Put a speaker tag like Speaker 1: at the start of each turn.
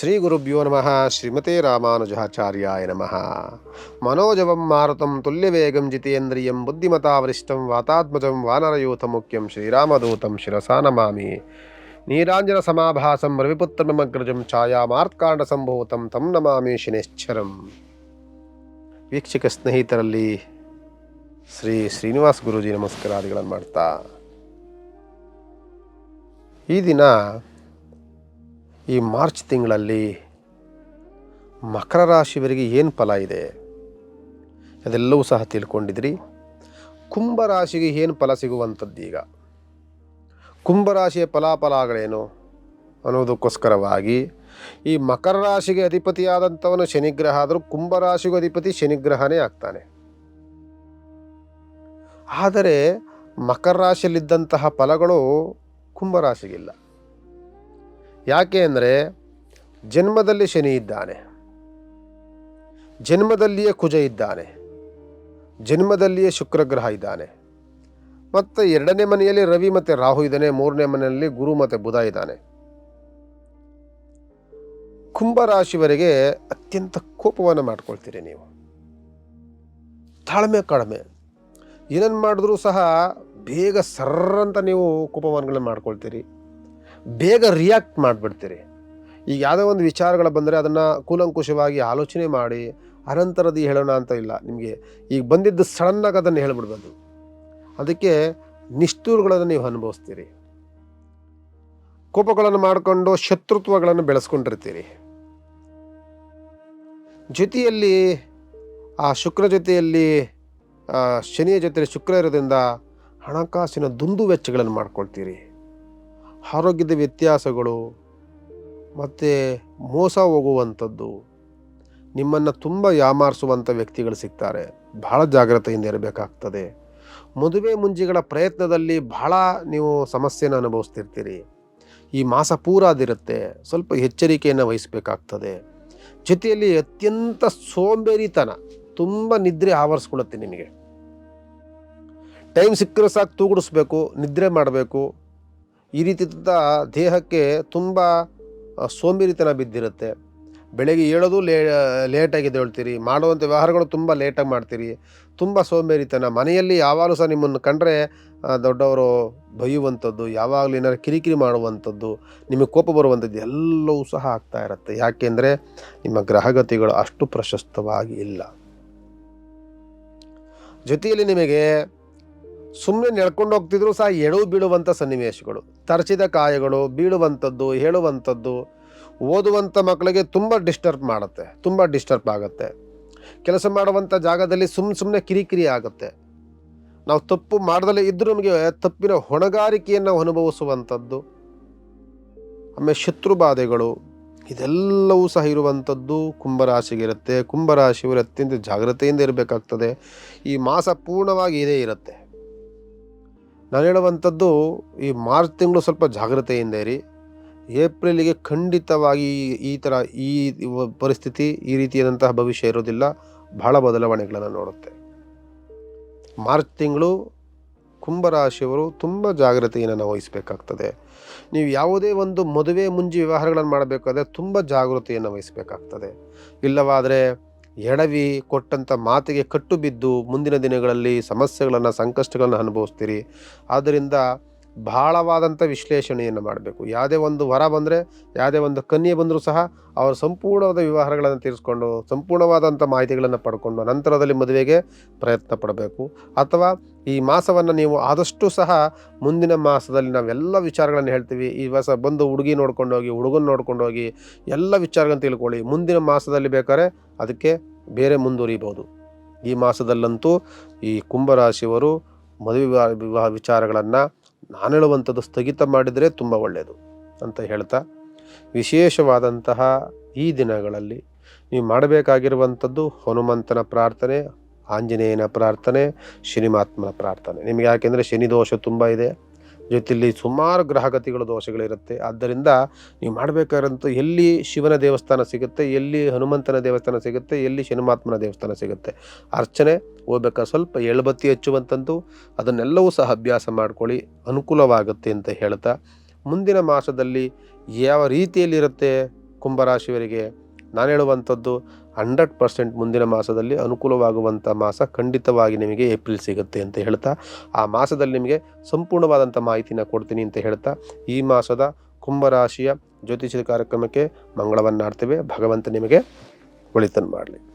Speaker 1: ಶ್ರೀ ಗುರುಭ್ಯೋ ನಮಃ. ಶ್ರೀಮತೆ ರಾಮಾನುಜಾಚಾರ್ಯಾಯ ನಮಃ. ಮನೋಜವಂ ಮಾರುತಂ ತುಲ್ಯವೇಗಂ ಜಿತೇಂದ್ರಿಯಂ ಬುದ್ಧಿಮತಾವರಿಷ್ಟಂ ವಾತಾತ್ಮಜಂ ವಾನರಯೂಥ ಮುಖ್ಯಂ ಶ್ರೀರಾಮದೂತಂ ಶಿರಸಾ ನಮಾಮಿ. ನೀರಾಂಜನ ಸಮಾಭಾಸಂ ರವಿಪುತ್ರಮಗ್ರಜಂ ಛಾಯಾಮಾರ್ತ್ಕಾಂಡ ಸಂಭೂತಂ ತಂ ನಮಾಮಿ ಶಿನೇಶ್ಚರಂ. ವೀಕ್ಷಕ ಸ್ನೇಹಿತರಲ್ಲಿ ಶ್ರೀ ಶ್ರೀನಿವಾಸ ಗುರುಜಿ ನಮಸ್ಕಾರಾದಿಗಳನ್ನು ಮಾಡ್ತಾ. ಈ ದಿನ ಈ ಮಾರ್ಚ್ ತಿಂಗಳಲ್ಲಿ ಮಕರ ರಾಶಿಯವರಿಗೆ ಏನು ಫಲ ಇದೆ? ಅದೆಲ್ಲವೂ ಸಹ ತಿಳ್ಕೊಂಡಿದ್ರಿ. ಕುಂಭರಾಶಿಗೆ ಏನು ಫಲ ಸಿಗುವಂಥದ್ದು ಈಗ? ಕುಂಭರಾಶಿಯ ಫಲಾಫಲಗಳೇನು ಅನ್ನೋದಕ್ಕೋಸ್ಕರವಾಗಿ ಈ ಮಕರ ರಾಶಿಗೆ ಅಧಿಪತಿಯಾದಂಥವನು ಶನಿಗ್ರಹ ಆದರೂ ಕುಂಭರಾಶಿಗೂ ಅಧಿಪತಿ ಶನಿಗ್ರಹನೇ ಆಗ್ತಾನೆ. ಆದರೆ ಮಕರ ರಾಶಿಯಲ್ಲಿದ್ದಂತಹ ಫಲಗಳು ಕುಂಭರಾಶಿಗಿಲ್ಲ ಯಾಕೆ ಅಂದರೆ ಜನ್ಮದಲ್ಲಿ ಶನಿ ಇದ್ದಾನೆ. ಜನ್ಮದಲ್ಲಿಯೇ ಕುಜ ಇದ್ದಾನೆ. ಜನ್ಮದಲ್ಲಿಯೇ ಶುಕ್ರಗ್ರಹ ಇದ್ದಾನೆ. ಮತ್ತು ಎರಡನೇ ಮನೆಯಲ್ಲಿ ರವಿ ಮತ್ತು ರಾಹು ಇದ್ದಾನೆ, ಮೂರನೇ ಮನೆಯಲ್ಲಿ ಗುರು ಮತ್ತು ಬುಧ ಇದ್ದಾನೆ. ಕುಂಭರಾಶಿವರೆಗೆ ಅತ್ಯಂತ ಕೋಪವನ್ನು ಮಾಡ್ಕೊಳ್ತೀರಿ ನೀವು. ತಾಳ್ಮೆ ಕಡಿಮೆ. ಏನನ್ನು ಮಾಡಿದ್ರೂ ಸಹ ಬೇಗ ಸರ್ರಂತ ನೀವು ಕೋಪವನ್ಗಳನ್ನ ಮಾಡ್ಕೊಳ್ತೀರಿ. ಬೇಗ ರಿಯಾಕ್ಟ್ ಮಾಡಿಬಿಡ್ತೀರಿ. ಈಗ ಯಾವುದೋ ಒಂದು ವಿಚಾರಗಳು ಬಂದರೆ ಅದನ್ನು ಕೂಲಂಕುಷವಾಗಿ ಆಲೋಚನೆ ಮಾಡಿ ಅನಂತರದಿ ಹೇಳೋಣ ಅಂತ ಇಲ್ಲ. ನಿಮಗೆ ಈಗ ಬಂದಿದ್ದು ಸಡನ್ನಾಗಿ ಅದನ್ನು ಹೇಳಿಬಿಡ್ಬೋದು. ಅದಕ್ಕೆ ನಿಷ್ಠೂರುಗಳನ್ನು ನೀವು ಅನುಭವಿಸ್ತೀರಿ. ಕೋಪಗಳನ್ನು ಮಾಡಿಕೊಂಡು ಶತ್ರುತ್ವಗಳನ್ನು ಬೆಳೆಸ್ಕೊಂಡಿರ್ತೀರಿ. ಜೊತೆಯಲ್ಲಿ ಆ ಶುಕ್ರ ಜೊತೆಯಲ್ಲಿ ಶನಿಯ ಜೊತೆಯಲ್ಲಿ ಶುಕ್ರ ಇರೋದ್ರಿಂದ ಹಣಕಾಸಿನ ದುಂದು ವೆಚ್ಚಗಳನ್ನು ಮಾಡ್ಕೊಳ್ತೀರಿ. ಆರೋಗ್ಯದ ವ್ಯತ್ಯಾಸಗಳು ಮತ್ತು ಮೋಸ ಹೋಗುವಂಥದ್ದು, ನಿಮ್ಮನ್ನು ತುಂಬ ಯಾಮಾರಿಸುವಂಥ ವ್ಯಕ್ತಿಗಳು ಸಿಗ್ತಾರೆ. ಬಹಳ ಜಾಗ್ರತೆಯಿಂದ ಇರಬೇಕಾಗ್ತದೆ. ಮದುವೆ ಮುಂಜಿಗಳ ಪ್ರಯತ್ನದಲ್ಲಿ ಬಹಳ ನೀವು ಸಮಸ್ಯೆನ ಅನುಭವಿಸ್ತಿರ್ತೀರಿ. ಈ ಮಾಸ ಪೂರ ಅದಿರುತ್ತೆ ಸ್ವಲ್ಪ ಎಚ್ಚರಿಕೆಯನ್ನು ವಹಿಸಬೇಕಾಗ್ತದೆ. ಜೊತೆಯಲ್ಲಿ ಅತ್ಯಂತ ಸೋಂಬೇರಿತನ, ತುಂಬ ನಿದ್ರೆ ಆವರಿಸ್ಕೊಳ್ಳುತ್ತೆ ನಿಮಗೆ. ಟೈಮ್ ಸಿಕ್ಕರೆ ಸಾಕು, ತೂಗುಡಿಸ್ಬೇಕು, ನಿದ್ರೆ ಮಾಡಬೇಕು. ಈ ರೀತಿ ದೇಹಕ್ಕೆ ತುಂಬ ಸೋಂಬೇರಿತನ ಬಿದ್ದಿರುತ್ತೆ. ಬೆಳಗ್ಗೆ ಏಳೋದು ಲೇ ಲೇಟಾಗಿ ಎದ್ದೇಳ್ತೀರಿ ಮಾಡುವಂಥ ವ್ಯವಹಾರಗಳು ತುಂಬ ಲೇಟಾಗಿ ಮಾಡ್ತೀರಿ. ತುಂಬ ಸೋಂಬೇರಿತನ. ಮನೆಯಲ್ಲಿ ಯಾವಾಗಲೂ ಸಹ ನಿಮ್ಮನ್ನು ಕಂಡ್ರೆ ದೊಡ್ಡವರು ಬೈಯುವಂಥದ್ದು, ಯಾವಾಗಲೂ ಏನಾದ್ರು ಕಿರಿಕಿರಿ ಮಾಡುವಂಥದ್ದು, ನಿಮಗೆ ಕೋಪ ಬರುವಂಥದ್ದು ಎಲ್ಲವೂ ಸಹ ಆಗ್ತಾ ಇರುತ್ತೆ. ಯಾಕೆಂದರೆ ನಿಮ್ಮ ಗ್ರಹಗತಿಗಳು ಅಷ್ಟು ಪ್ರಶಸ್ತವಾಗಿ ಇಲ್ಲ. ಜೊತೆಯಲ್ಲಿ ನಿಮಗೆ ಸುಮ್ಮನೆ ನಡ್ಕೊಂಡು ಹೋಗ್ತಿದ್ರು ಸಹ ಎಳು ಬೀಳುವಂಥ ಸನ್ನಿವೇಶಗಳು. ತರಚಿದ ಕಾಯಗಳು, ಬೀಳುವಂಥದ್ದು, ಹೇಳುವಂಥದ್ದು, ಓದುವಂಥ ಮಕ್ಕಳಿಗೆ ತುಂಬ ಡಿಸ್ಟರ್ಬ್ ಮಾಡುತ್ತೆ, ತುಂಬ ಡಿಸ್ಟರ್ಬ್ ಆಗುತ್ತೆ. ಕೆಲಸ ಮಾಡುವಂಥ ಜಾಗದಲ್ಲಿ ಸುಮ್ಮ ಸುಮ್ಮನೆ ಕಿರಿಕಿರಿ ಆಗುತ್ತೆ. ನಾವು ತಪ್ಪು ಮಾಡದಲ್ಲೇ ಇದ್ದರೂ ನಮಗೆ ತಪ್ಪಿನ ಹೊಣೆಗಾರಿಕೆಯನ್ನು ಅನುಭವಿಸುವಂಥದ್ದು. ಆಮೇಲೆ ಶತ್ರು ಬಾಧೆಗಳು, ಇದೆಲ್ಲವೂ ಸಹ ಇರುವಂಥದ್ದು ಕುಂಭರಾಶಿಗಿರುತ್ತೆ. ಕುಂಭರಾಶಿಯವರು ಅತ್ಯಂತ ಜಾಗ್ರತೆಯಿಂದ ಇರಬೇಕಾಗ್ತದೆ. ಈ ಮಾಸ ಪೂರ್ಣವಾಗಿ ಇದೇ ಇರುತ್ತೆ. ನಾನು ಹೇಳುವಂಥದ್ದು, ಈ ಮಾರ್ಚ್ ತಿಂಗಳು ಸ್ವಲ್ಪ ಜಾಗ್ರತೆಯಿಂದ ಇರಿ. ಏಪ್ರಿಲಿಗೆ ಖಂಡಿತವಾಗಿ ಈ- ಥರ ಈ ಪರಿಸ್ಥಿತಿ, ಈ ರೀತಿಯಾದಂತಹ ಭವಿಷ್ಯ ಇರೋದಿಲ್ಲ. ಬಹಳ ಬದಲಾವಣೆಗಳನ್ನು ನೋಡುತ್ತೆ. ಮಾರ್ಚ್ ತಿಂಗಳು ಕುಂಭರಾಶಿಯವರು ತುಂಬ ಜಾಗ್ರತೆಯನ್ನು ನಾವು ವಹಿಸಬೇಕಾಗ್ತದೆ. ನೀವು ಯಾವುದೇ ಒಂದು ಮದುವೆ ಮುಂಜಿ ವ್ಯವಹಾರಗಳನ್ನು ಮಾಡಬೇಕಾದ್ರೆ ತುಂಬ ಜಾಗೃತಿಯನ್ನು ವಹಿಸಬೇಕಾಗ್ತದೆ. ಇಲ್ಲವಾದರೆ ಎಡವಿ ಕೊಟ್ಟಂಥ ಮಾತಿಗೆ ಕಟ್ಟು ಬಿದ್ದು ಮುಂದಿನ ದಿನಗಳಲ್ಲಿ ಸಮಸ್ಯೆಗಳನ್ನು ಸಂಕಷ್ಟಗಳನ್ನು ಅನುಭವಿಸ್ತೀರಿ. ಆದ್ದರಿಂದ ಬಹಳವಾದಂಥ ವಿಶ್ಲೇಷಣೆಯನ್ನು ಮಾಡಬೇಕು. ಯಾವುದೇ ಒಂದು ವರ ಬಂದರೆ, ಯಾವುದೇ ಒಂದು ಕನ್ಯೆ ಬಂದರೂ ಸಹ ಅವರ ಸಂಪೂರ್ಣವಾದ ವ್ಯವಹಾರಗಳನ್ನು ತೀರಿಸ್ಕೊಂಡು, ಸಂಪೂರ್ಣವಾದಂಥ ಮಾಹಿತಿಗಳನ್ನು ಪಡ್ಕೊಂಡು ನಂತರದಲ್ಲಿ ಮದುವೆಗೆ ಪ್ರಯತ್ನ ಪಡಬೇಕು. ಅಥವಾ ಈ ಮಾಸವನ್ನು ನೀವು ಆದಷ್ಟು ಸಹ ಮುಂದಿನ ಮಾಸದಲ್ಲಿ ನಾವೆಲ್ಲ ವಿಚಾರಗಳನ್ನು ಹೇಳ್ತೀವಿ. ಈ ವಾಸ ಬಂದು ಹುಡುಗಿ ನೋಡ್ಕೊಂಡು ಹೋಗಿ, ಹುಡುಗನ ನೋಡ್ಕೊಂಡು ಹೋಗಿ ಎಲ್ಲ ವಿಚಾರಗಳನ್ನು ತಿಳ್ಕೊಳ್ಳಿ. ಮುಂದಿನ ಮಾಸದಲ್ಲಿ ಬೇಕಾದ್ರೆ ಅದಕ್ಕೆ ಬೇರೆ ಮುಂದುವರಿಬೋದು. ಈ ಮಾಸದಲ್ಲಂತೂ ಈ ಕುಂಭರಾಶಿಯವರು ಮದುವೆ ವಿವಾಹ ವಿಚಾರಗಳನ್ನು ನಾನು ಹೇಳುವಂಥದ್ದು ಸ್ಥಗಿತ ಮಾಡಿದರೆ ತುಂಬ ಒಳ್ಳೆಯದು ಅಂತ ಹೇಳ್ತಾ, ವಿಶೇಷವಾದಂತಹ ಈ ದಿನಗಳಲ್ಲಿ ನೀವು ಮಾಡಬೇಕಾಗಿರುವಂಥದ್ದು ಹನುಮಂತನ ಪ್ರಾರ್ಥನೆ, ಆಂಜನೇಯನ ಪ್ರಾರ್ಥನೆ, ಶನಿಮಾತ್ಮನ ಪ್ರಾರ್ಥನೆ. ನಿಮಗೆ ಯಾಕೆಂದರೆ ಶನಿ ದೋಷ ತುಂಬ ಇದೆ. ಜೊತೆಯಲ್ಲಿ ಸುಮಾರು ಗ್ರಹಗತಿಗಳ ದೋಷಗಳಿರುತ್ತೆ. ಆದ್ದರಿಂದ ನೀವು ಮಾಡಬೇಕಾದಂಥ ಎಲ್ಲಿ ಶಿವನ ದೇವಸ್ಥಾನ ಸಿಗುತ್ತೆ, ಎಲ್ಲಿ ಹನುಮಂತನ ದೇವಸ್ಥಾನ ಸಿಗುತ್ತೆ, ಎಲ್ಲಿ ಶನಿಮಾತ್ಮನ ದೇವಸ್ಥಾನ ಸಿಗುತ್ತೆ. ಅರ್ಚನೆ ಹೋಗ್ಬೇಕಾದ್ರೆ ಸ್ವಲ್ಪ ಎಳ್ಬತ್ತಿ ಹಚ್ಚುವಂಥದ್ದು ಅದನ್ನೆಲ್ಲವೂ ಸಹ ಅಭ್ಯಾಸ ಮಾಡ್ಕೊಳ್ಳಿ. ಅನುಕೂಲವಾಗುತ್ತೆ ಅಂತ ಹೇಳ್ತಾ, ಮುಂದಿನ ಮಾಸದಲ್ಲಿ ಯಾವ ರೀತಿಯಲ್ಲಿರುತ್ತೆ ಕುಂಭರಾಶಿಯವರಿಗೆ ನಾನು ಹೇಳುವಂಥದ್ದು ಹಂಡ್ರೆಡ್ ಪರ್ಸೆಂಟ್ ಮುಂದಿನ ಮಾಸದಲ್ಲಿ ಅನುಕೂಲವಾಗುವಂಥ ಮಾಸ ಖಂಡಿತವಾಗಿ ನಿಮಗೆ ಏಪ್ರಿಲ್ ಸಿಗುತ್ತೆ ಅಂತ ಹೇಳ್ತಾ, ಆ ಮಾಸದಲ್ಲಿ ನಿಮಗೆ ಸಂಪೂರ್ಣವಾದಂಥ ಮಾಹಿತಿನ ಕೊಡ್ತೀನಿ ಅಂತ ಹೇಳ್ತಾ, ಈ ಮಾಸದ ಕುಂಭರಾಶಿಯ ಜ್ಯೋತಿಷ್ಯ ಕಾರ್ಯಕ್ರಮಕ್ಕೆ ಮಂಗಳವನ್ನಾಡ್ತೇವೆ. ಭಗವಂತ ನಿಮಗೆ ಒಳಿತನ್ನು ಮಾಡಲಿ.